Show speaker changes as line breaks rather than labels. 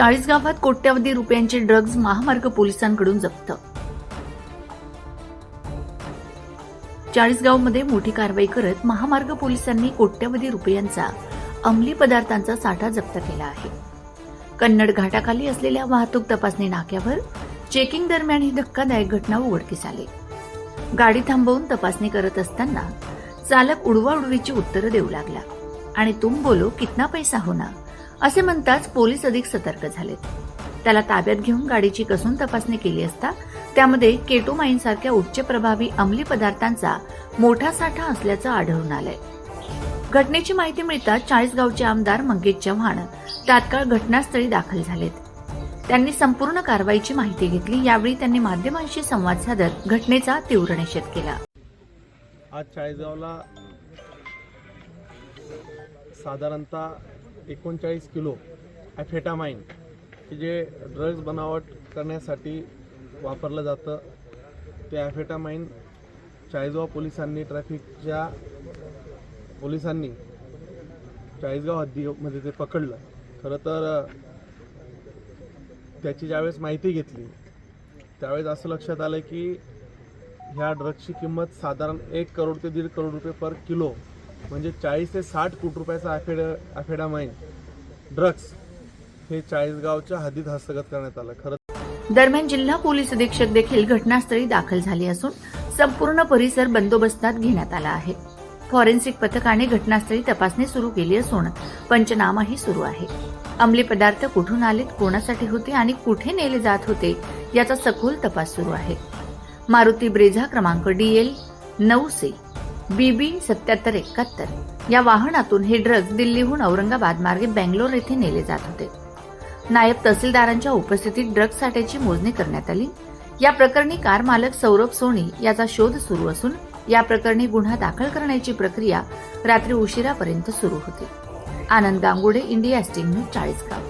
चाळीस गावात कोट्यवधी रुपयांचे ड्रग्ज महामार्ग पोलिसांकडून जप्त. चाळीसगावमध्ये मोठी कारवाई करत महामार्ग पोलिसांनी कोट्यवधी रुपयांचा अंमली पदार्थांचा साठा जप्त केला आहे. कन्नड घाटाखाली असलेल्या वाहतूक तपासणी नाक्यावर चेकिंग दरम्यान ही धक्कादायक घटना उघडकीस आली. गाडी थांबवून तपासणी करत असताना चालक उडवाउडवीची उत्तरं देऊ लागला आणि तुम बोलो कितना पैसा होना? असे म्हणताच पोलीस अधिक सतर्क झालेत. त्याला ताब्यात घेऊन गाडीची कसून तपासणी केली असता त्यामध्ये केटोमाइन सारख्या उच्च प्रभावी अंमली पदार्थांचा मोठा साठा असल्याचं आढळून आलंय. घटनेची माहिती मिळताच चाळीसगावचे आमदार मंगेश चव्हाण तात्काळ घटनास्थळी दाखल झालेत. त्यांनी संपूर्ण कारवाईची माहिती घेतली यावेळी त्यांनी माध्यमांशी संवाद साधत घटनेचा तीव्र निषेध केला.
आज चाळीसगावला साधारणतः एकोणचाळीस किलो ॲफेटामाइन की जे ड्रग्ज बनावट करण्यासाठी वापरलं जातं ते ॲफेटामाइन चाळीसगाव पोलिसांनी ट्रॅफिकच्या पोलिसांनी चाळीसगाव हद्दीमध्ये ते पकडलं. खरं तर त्याची ज्यावेळेस माहिती घेतली त्यावेळेस असं लक्षात आलं की ह्या ड्रग्सची किंमत साधारण एक करोड ते दीड करोड रुपये पर किलो म्हणजे चाळीस ते साठ कोटी रुपयाचा ॲफेड ॲफेडामाइन ड्रग्स हे चाळीसगावच्या हद्दीत हस्तगत करण्यात आलं. खरं
दरम्यान जिल्हा पोलीस अधीक्षक देखील घटनास्थळी दाखल झाले असून संपूर्ण परिसर बंदोबस्तात घेण्यात आला आहे. फॉरेन्सिक पथकाने घटनास्थळी तपासणी सुरू केली असून पंचनामाही सुरू आहे. अंमली पदार्थ कुठून आलेत कोणासाठी होते आणि कुठे नेले जात होते याचा सखोल तपास सुरू आहे. मारुती ब्रेझा क्रमांक डीएल नऊ सी बीबी सत्याहत्तर एकाहत्तर. या वाहनातून हे ड्रग्ज दिल्लीहून औरंगाबाद मार्गे बँगलोर येथे नेले जात होते. नायब तहसीलदारांच्या उपस्थितीत ड्रग्ज साठ्याची मोजणी करण्यात आली. या प्रकरणी कार मालक सौरभ सोनी याचा शोध सुरू असून या प्रकरणी गुन्हा दाखल करण्याची प्रक्रिया रात्री उशिरापर्यंत सुरू होती. Anand Gangude India sting news Chalisgaon.